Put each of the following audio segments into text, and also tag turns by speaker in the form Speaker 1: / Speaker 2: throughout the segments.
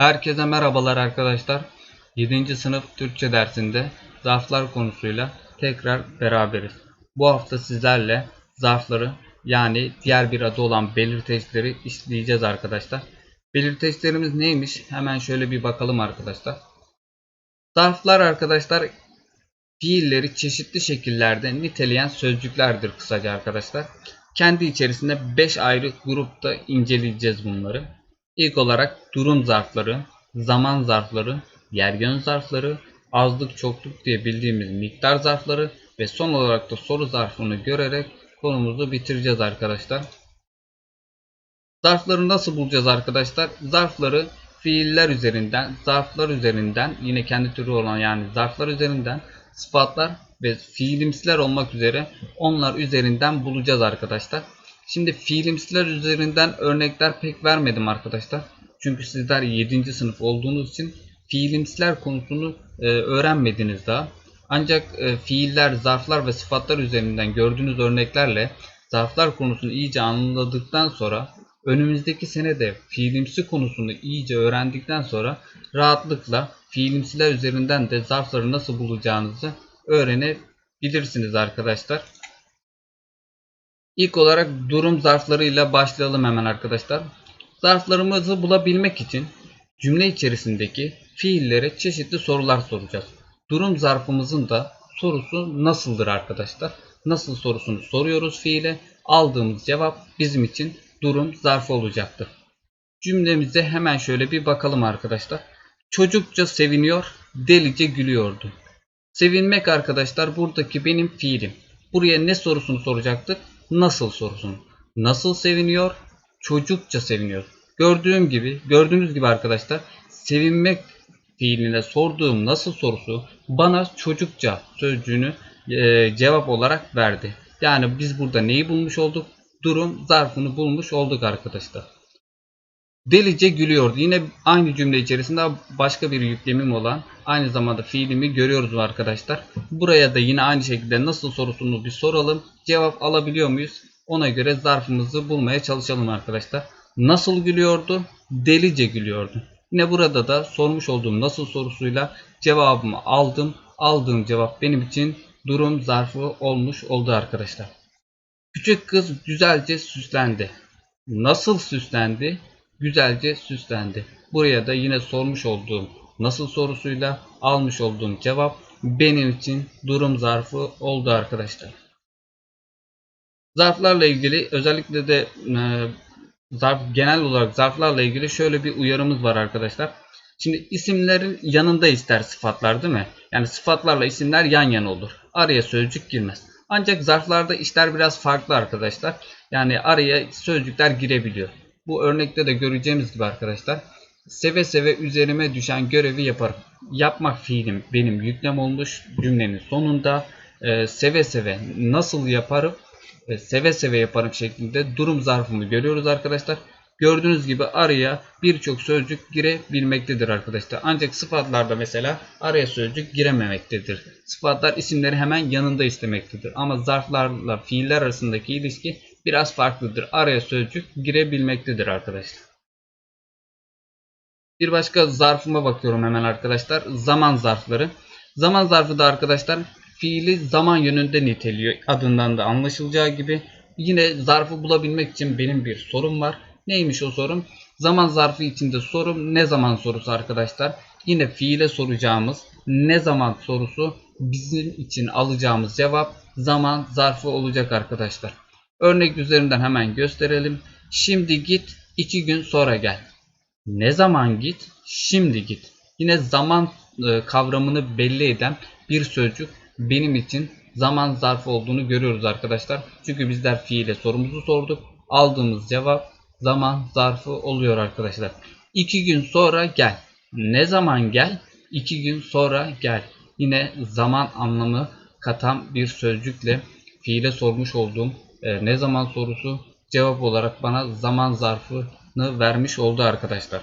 Speaker 1: Herkese merhabalar arkadaşlar. 7. sınıf Türkçe dersinde zarflar konusuyla tekrar beraberiz. Bu hafta sizlerle zarfları yani diğer bir adı olan belirteçleri işleyeceğiz arkadaşlar. Belirteçlerimiz neymiş? Hemen şöyle bir bakalım arkadaşlar. Zarflar arkadaşlar fiilleri çeşitli şekillerde niteleyen sözcüklerdir kısaca arkadaşlar. Kendi içerisinde 5 ayrı grupta inceleyeceğiz bunları. İlk olarak durum zarfları, zaman zarfları, yer yön zarfları, azlık çokluk diye bildiğimiz miktar zarfları ve son olarak da soru zarfını görerek konumuzu bitireceğiz arkadaşlar. Zarfları nasıl bulacağız arkadaşlar? Zarfları fiiller üzerinden, zarflar üzerinden, yine kendi türü olan yani zarflar üzerinden, sıfatlar ve fiilimsiler olmak üzere onlar üzerinden bulacağız arkadaşlar. Şimdi fiilimsiler üzerinden örnekler pek vermedim arkadaşlar. Çünkü sizler 7. sınıf olduğunuz için fiilimsiler konusunu e, öğrenmediniz daha. Ancak e, fiiller, zarflar ve sıfatlar üzerinden gördüğünüz örneklerle zarflar konusunu iyice anladıktan sonra önümüzdeki sene de fiilimsi konusunu iyice öğrendikten sonra rahatlıkla fiilimsiler üzerinden de zarfları nasıl bulacağınızı öğrenebilirsiniz arkadaşlar. İlk olarak durum zarflarıyla başlayalım hemen arkadaşlar. Zarflarımızı bulabilmek için cümle içerisindeki fiillere çeşitli sorular soracağız. Durum zarfımızın da sorusu nasıldır arkadaşlar? Nasıl sorusunu soruyoruz fiile. Aldığımız cevap bizim için durum zarfı olacaktır. Cümlemize hemen şöyle bir bakalım arkadaşlar. Çocukça seviniyor, delice gülüyordu. Sevinmek arkadaşlar buradaki benim fiilim. Buraya ne sorusunu soracaktık? Nasıl sorusunu. Nasıl seviniyor? Çocukça seviniyor. Gördüğüm gibi, gördüğünüz gibi arkadaşlar sevinmek fiiline sorduğum nasıl sorusu bana çocukça sözcüğünü e, cevap olarak verdi. Yani biz burada neyi bulmuş olduk? Durum zarfını bulmuş olduk arkadaşlar. Delice gülüyordu. Yine aynı cümle içerisinde başka bir yüklemim olan aynı zamanda fiilimi görüyoruz arkadaşlar. Buraya da yine aynı şekilde nasıl sorusunu bir soralım. Cevap alabiliyor muyuz? Ona göre zarfımızı bulmaya çalışalım arkadaşlar. Nasıl gülüyordu? Delice gülüyordu. Yine burada da sormuş olduğum nasıl sorusuyla cevabımı aldım. Aldığım cevap benim için durum zarfı olmuş oldu arkadaşlar. Küçük kız güzelce süslendi. Nasıl süslendi? Güzelce süslendi. Buraya da yine sormuş olduğum nasıl sorusuyla almış olduğum cevap benim için durum zarfı oldu arkadaşlar. Zarflarla ilgili özellikle de e, zarf genel olarak zarflarla ilgili şöyle bir uyarımız var arkadaşlar. Şimdi isimlerin yanında ister sıfatlar değil mi? Yani sıfatlarla isimler yan yana olur. Araya sözcük girmez. Ancak zarflarda işler biraz farklı arkadaşlar. Yani araya sözcükler girebiliyor. Bu örnekte de göreceğimiz gibi arkadaşlar. Seve seve üzerime düşen görevi yaparım. Yapmak fiilim benim yüklem olmuş cümlenin sonunda. E, seve seve nasıl yaparım? E, seve seve yaparım şeklinde durum zarfımı görüyoruz arkadaşlar. Gördüğünüz gibi araya birçok sözcük girebilmektedir arkadaşlar. Ancak sıfatlarda mesela araya sözcük girememektedir. Sıfatlar isimleri hemen yanında istemektedir. Ama zarflarla fiiller arasındaki ilişki biraz farklıdır. Araya sözcük girebilmektedir arkadaşlar. Bir başka zarfıma bakıyorum hemen arkadaşlar. Zaman zarfları. Zaman zarfı da arkadaşlar fiili zaman yönünde niteliyor. Adından da anlaşılacağı gibi. Yine zarfı bulabilmek için benim bir sorum var. Neymiş o sorum? Zaman zarfı içinde sorum ne zaman sorusu arkadaşlar. Yine fiile soracağımız ne zaman sorusu bizim için alacağımız cevap zaman zarfı olacak arkadaşlar. Örnek üzerinden hemen gösterelim. Şimdi git, iki gün sonra gel. Ne zaman git? Şimdi git. Yine zaman e, kavramını belli eden bir sözcük benim için zaman zarfı olduğunu görüyoruz arkadaşlar. Çünkü bizler fiile sorumuzu sorduk. Aldığımız cevap zaman zarfı oluyor arkadaşlar. İki gün sonra gel. Ne zaman gel? İki gün sonra gel. Yine zaman anlamı katan bir sözcükle fiile sormuş olduğum e, ne zaman sorusu cevap olarak bana zaman zarfını vermiş oldu arkadaşlar.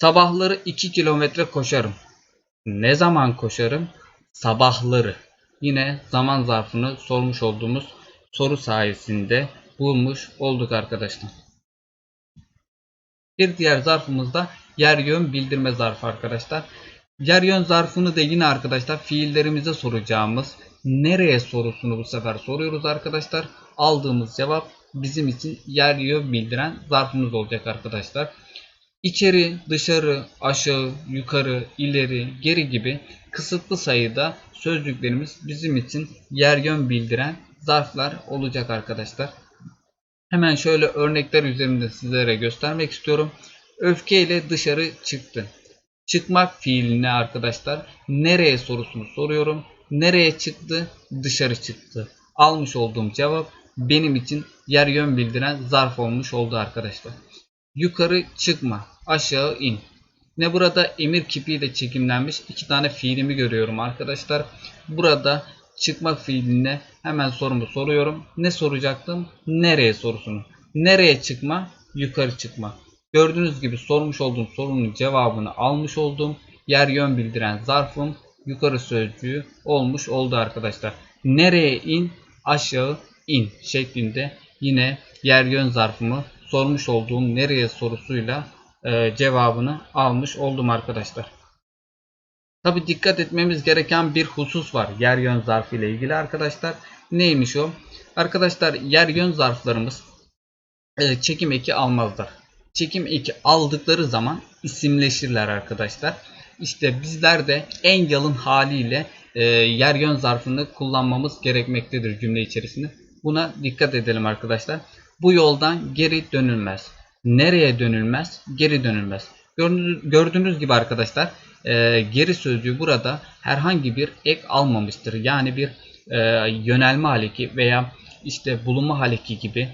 Speaker 1: Sabahları 2 kilometre koşarım. Ne zaman koşarım? Sabahları. Yine zaman zarfını sormuş olduğumuz soru sayesinde bulmuş olduk arkadaşlar. Bir diğer zarfımızda yer yön bildirme zarfı arkadaşlar. Yer yön zarfını da yine arkadaşlar fiillerimize soracağımız nereye sorusunu bu sefer soruyoruz arkadaşlar. Aldığımız cevap bizim için yer yön bildiren zarfımız olacak arkadaşlar. İçeri, dışarı, aşağı, yukarı, ileri, geri gibi kısıtlı sayıda sözcüklerimiz bizim için yer yön bildiren zarflar olacak arkadaşlar. Hemen şöyle örnekler üzerinde sizlere göstermek istiyorum. Öfke ile dışarı çıktı. Çıkmak fiiline arkadaşlar nereye sorusunu soruyorum. Nereye çıktı? Dışarı çıktı. Almış olduğum cevap benim için yer yön bildiren zarf olmuş oldu arkadaşlar. Yukarı çıkma, aşağı in. Ne burada emir kipiyle çekimlenmiş iki tane fiilimi görüyorum arkadaşlar. Burada çıkmak fiiline hemen sorumu soruyorum. Ne soracaktım? Nereye sorusunu. Nereye çıkma? Yukarı çıkma. Gördüğünüz gibi sormuş olduğum sorunun cevabını almış oldum. Yer yön bildiren zarfım yukarı sözcüğü olmuş oldu arkadaşlar. Nereye in? Aşağı in şeklinde yine yer yön zarfımı sormuş olduğum nereye sorusuyla e, cevabını almış oldum arkadaşlar. Tabi dikkat etmemiz gereken bir husus var yer yön zarfı ile ilgili arkadaşlar. Neymiş o? Arkadaşlar yer yön zarflarımız e, çekim eki almazlar. Çekim eki aldıkları zaman isimleşirler arkadaşlar. İşte bizler de en yalın haliyle e, yer yön zarfını kullanmamız gerekmektedir cümle içerisinde. Buna dikkat edelim arkadaşlar. Bu yoldan geri dönülmez. Nereye dönülmez? Geri dönülmez. Gördüğünüz, gibi arkadaşlar e, geri sözcüğü burada herhangi bir ek almamıştır. Yani bir e, yönelme haleki veya işte bulunma haleki gibi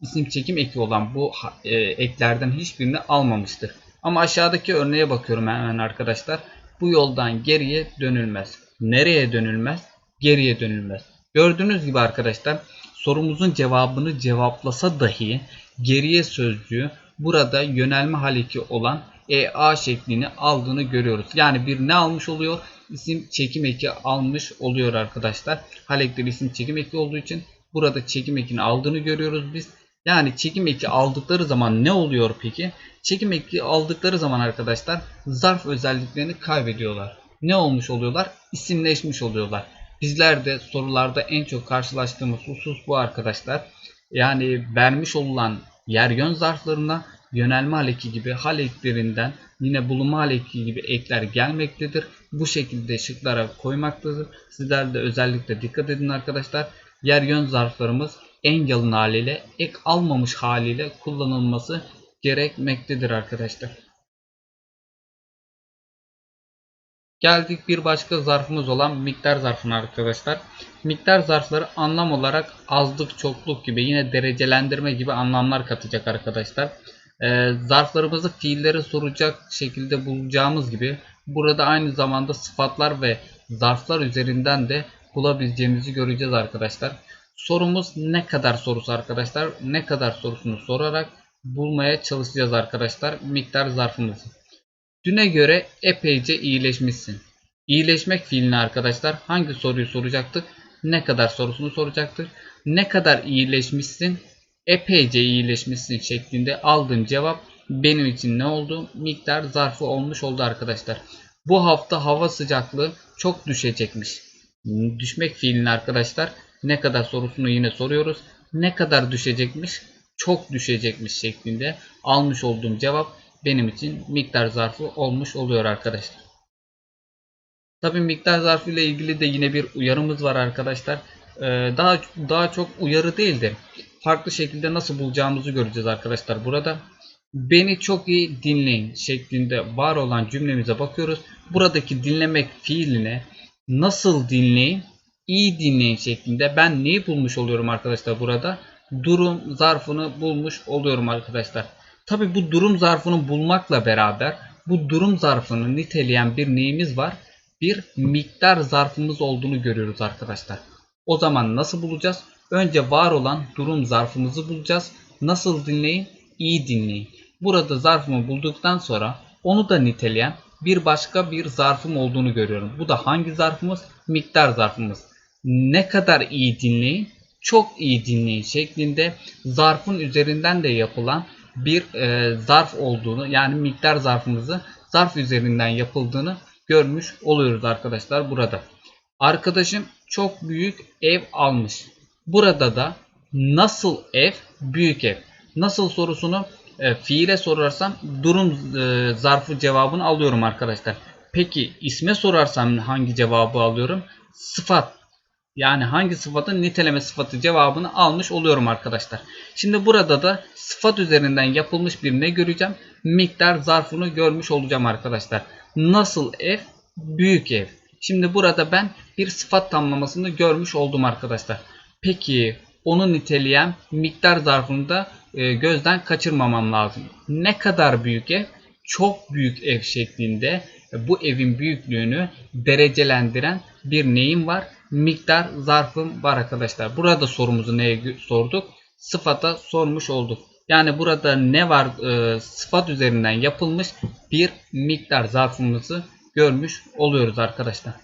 Speaker 1: isim çekim eki olan bu e, eklerden hiçbirini almamıştır. Ama aşağıdaki örneğe bakıyorum hemen arkadaşlar. Bu yoldan geriye dönülmez. Nereye dönülmez? Geriye dönülmez. Gördüğünüz gibi arkadaşlar sorumuzun cevabını cevaplasa dahi geriye sözcüğü burada yönelme haleki olan EA şeklini aldığını görüyoruz. Yani bir ne almış oluyor? İsim çekim eki almış oluyor arkadaşlar. Halekleri isim çekim eki olduğu için burada çekim ekini aldığını görüyoruz biz. Yani çekim eki aldıkları zaman ne oluyor peki? Çekim eki aldıkları zaman arkadaşlar zarf özelliklerini kaybediyorlar. Ne olmuş oluyorlar? İsimleşmiş oluyorlar. Bizler de sorularda en çok karşılaştığımız husus bu arkadaşlar. Yani vermiş olunan yer yön zarflarına yönelme haleki gibi hal eklerinden yine bulunma haleki gibi ekler gelmektedir. Bu şekilde şıklara koymaktadır. Sizler de özellikle dikkat edin arkadaşlar. Yer yön zarflarımız en yalın haliyle ek almamış haliyle kullanılması gerekmektedir arkadaşlar. Geldik bir başka zarfımız olan miktar zarfına arkadaşlar. Miktar zarfları anlam olarak azlık, çokluk gibi yine derecelendirme gibi anlamlar katacak arkadaşlar. Ee, zarflarımızı fiillere soracak şekilde bulacağımız gibi burada aynı zamanda sıfatlar ve zarflar üzerinden de bulabileceğimizi göreceğiz arkadaşlar. Sorumuz ne kadar sorusu arkadaşlar. Ne kadar sorusunu sorarak bulmaya çalışacağız arkadaşlar miktar zarfımızı. Düne göre epeyce iyileşmişsin. İyileşmek fiiline arkadaşlar hangi soruyu soracaktık? Ne kadar sorusunu soracaktık. Ne kadar iyileşmişsin? Epeyce iyileşmişsin şeklinde aldığım cevap benim için ne oldu? Miktar zarfı olmuş oldu arkadaşlar. Bu hafta hava sıcaklığı çok düşecekmiş. Düşmek fiiline arkadaşlar ne kadar sorusunu yine soruyoruz. Ne kadar düşecekmiş? Çok düşecekmiş şeklinde almış olduğum cevap benim için miktar zarfı olmuş oluyor arkadaşlar. Tabi miktar zarfı ile ilgili de yine bir uyarımız var arkadaşlar. Ee, daha daha çok uyarı değil de farklı şekilde nasıl bulacağımızı göreceğiz arkadaşlar burada. Beni çok iyi dinleyin şeklinde var olan cümlemize bakıyoruz. Buradaki dinlemek fiiline nasıl dinleyin, iyi dinleyin şeklinde ben neyi bulmuş oluyorum arkadaşlar burada? Durum zarfını bulmuş oluyorum arkadaşlar. Tabi bu durum zarfını bulmakla beraber bu durum zarfını niteleyen bir neyimiz var? Bir miktar zarfımız olduğunu görüyoruz arkadaşlar. O zaman nasıl bulacağız? Önce var olan durum zarfımızı bulacağız. Nasıl dinleyin? İyi dinleyin. Burada zarfımı bulduktan sonra onu da niteleyen bir başka bir zarfım olduğunu görüyorum. Bu da hangi zarfımız? Miktar zarfımız. Ne kadar iyi dinleyin? Çok iyi dinleyin şeklinde zarfın üzerinden de yapılan bir e, zarf olduğunu yani miktar zarfımızı zarf üzerinden yapıldığını görmüş oluyoruz arkadaşlar burada. Arkadaşım çok büyük ev almış. Burada da nasıl ev? Büyük ev. Nasıl sorusunu e, fiile sorarsam durum e, zarfı cevabını alıyorum arkadaşlar. Peki isme sorarsam hangi cevabı alıyorum? Sıfat. Yani hangi sıfatın niteleme sıfatı cevabını almış oluyorum arkadaşlar. Şimdi burada da sıfat üzerinden yapılmış bir ne göreceğim? Miktar zarfını görmüş olacağım arkadaşlar. Nasıl ev? Büyük ev. Şimdi burada ben bir sıfat tamlamasını görmüş oldum arkadaşlar. Peki onu niteleyen miktar zarfını da e, gözden kaçırmamam lazım. Ne kadar büyük ev? Çok büyük ev şeklinde bu evin büyüklüğünü derecelendiren bir neyim var? Miktar zarfım var arkadaşlar. Burada sorumuzu neye sorduk? Sıfata sormuş olduk. Yani burada ne var? E, sıfat üzerinden yapılmış bir miktar zarfımızı görmüş oluyoruz arkadaşlar.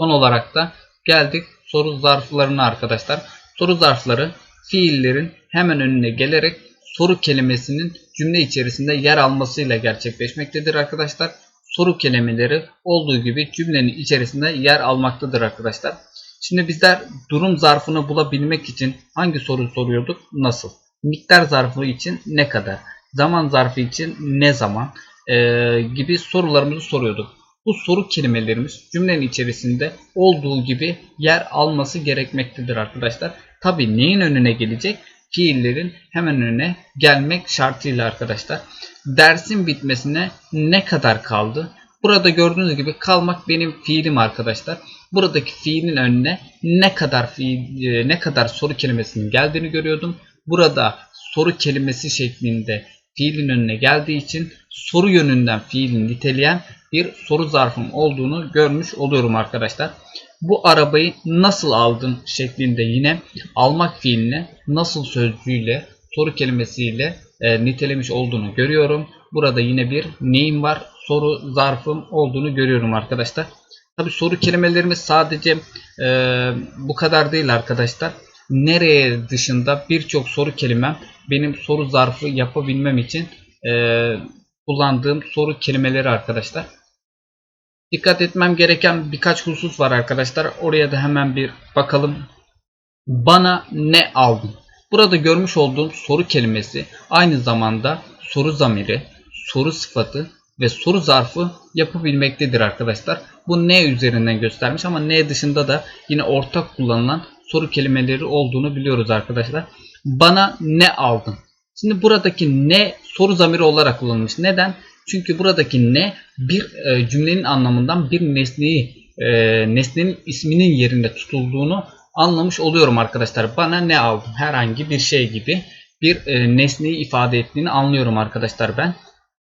Speaker 1: Son olarak da geldik soru zarflarına arkadaşlar. Soru zarfları fiillerin hemen önüne gelerek soru kelimesinin cümle içerisinde yer almasıyla gerçekleşmektedir arkadaşlar. Soru kelimeleri olduğu gibi cümlenin içerisinde yer almaktadır arkadaşlar. Şimdi bizler durum zarfını bulabilmek için hangi soru soruyorduk? Nasıl? Miktar zarfı için ne kadar? Zaman zarfı için ne zaman? Ee, gibi sorularımızı soruyorduk. Bu soru kelimelerimiz cümlenin içerisinde olduğu gibi yer alması gerekmektedir arkadaşlar. Tabi neyin önüne gelecek? Fiillerin hemen önüne gelmek şartıyla arkadaşlar. Dersin bitmesine ne kadar kaldı? Burada gördüğünüz gibi kalmak benim fiilim arkadaşlar. Buradaki fiilin önüne ne kadar fiil, e, ne kadar soru kelimesinin geldiğini görüyordum. Burada soru kelimesi şeklinde fiilin önüne geldiği için soru yönünden fiilin niteleyen bir soru zarfım olduğunu görmüş oluyorum arkadaşlar. Bu arabayı nasıl aldın şeklinde yine almak fiiline nasıl sözcüğüyle soru kelimesiyle e, nitelemiş olduğunu görüyorum. Burada yine bir neyim var soru zarfım olduğunu görüyorum arkadaşlar. Tabi soru kelimelerimiz sadece e, bu kadar değil arkadaşlar. Nereye dışında birçok soru kelimem benim soru zarfı yapabilmem için e, kullandığım soru kelimeleri arkadaşlar. Dikkat etmem gereken birkaç husus var arkadaşlar. Oraya da hemen bir bakalım. Bana ne aldın? Burada görmüş olduğum soru kelimesi aynı zamanda soru zamiri, soru sıfatı ve soru zarfı yapabilmektedir arkadaşlar. Bu ne üzerinden göstermiş ama ne dışında da yine ortak kullanılan soru kelimeleri olduğunu biliyoruz arkadaşlar. Bana ne aldın? Şimdi buradaki ne soru zamiri olarak kullanılmış. Neden? Çünkü buradaki ne bir e, cümlenin anlamından bir nesneyi e, nesnenin isminin yerinde tutulduğunu anlamış oluyorum arkadaşlar. Bana ne aldın? Herhangi bir şey gibi bir e, nesneyi ifade ettiğini anlıyorum arkadaşlar ben.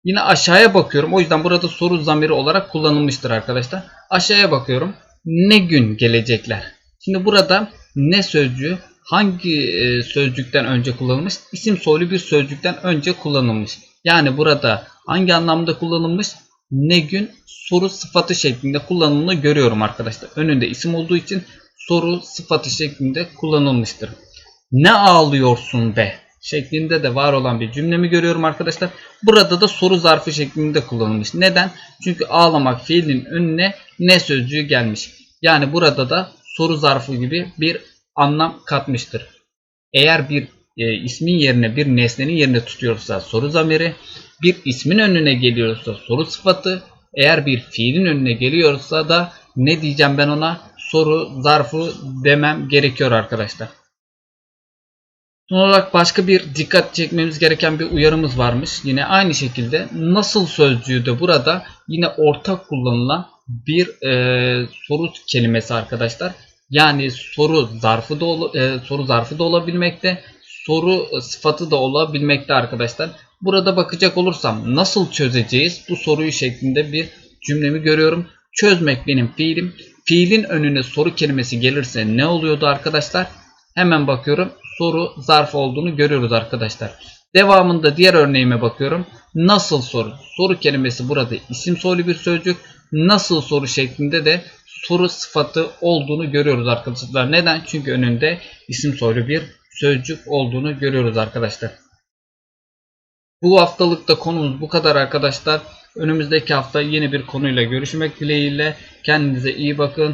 Speaker 1: Yine aşağıya bakıyorum. O yüzden burada soru zamiri olarak kullanılmıştır arkadaşlar. Aşağıya bakıyorum. Ne gün gelecekler? Şimdi burada ne sözcüğü hangi e, sözcükten önce kullanılmış? İsim soylu bir sözcükten önce kullanılmış. Yani burada hangi anlamda kullanılmış? Ne gün soru sıfatı şeklinde kullanıldığını görüyorum arkadaşlar. Önünde isim olduğu için soru sıfatı şeklinde kullanılmıştır. Ne ağlıyorsun be? şeklinde de var olan bir cümlemi görüyorum arkadaşlar. Burada da soru zarfı şeklinde kullanılmış. Neden? Çünkü ağlamak fiilinin önüne ne sözcüğü gelmiş. Yani burada da soru zarfı gibi bir anlam katmıştır. Eğer bir e, ismin yerine bir nesnenin yerine tutuyorsa soru zamiri, bir ismin önüne geliyorsa soru sıfatı, eğer bir fiilin önüne geliyorsa da ne diyeceğim ben ona? Soru zarfı demem gerekiyor arkadaşlar. Son olarak başka bir dikkat çekmemiz gereken bir uyarımız varmış. Yine aynı şekilde nasıl sözcüğü de burada yine ortak kullanılan bir e, soru kelimesi arkadaşlar. Yani soru zarfı da e, soru zarfı da olabilmekte, soru sıfatı da olabilmekte arkadaşlar. Burada bakacak olursam nasıl çözeceğiz bu soruyu şeklinde bir cümlemi görüyorum. Çözmek benim fiilim. Fiilin önüne soru kelimesi gelirse ne oluyordu arkadaşlar? Hemen bakıyorum. Soru zarf olduğunu görüyoruz arkadaşlar. Devamında diğer örneğime bakıyorum. Nasıl soru? Soru kelimesi burada isim soylu bir sözcük. Nasıl soru şeklinde de soru sıfatı olduğunu görüyoruz arkadaşlar. Neden? Çünkü önünde isim soylu bir sözcük olduğunu görüyoruz arkadaşlar. Bu haftalıkta konumuz bu kadar arkadaşlar. Önümüzdeki hafta yeni bir konuyla görüşmek dileğiyle. Kendinize iyi bakın.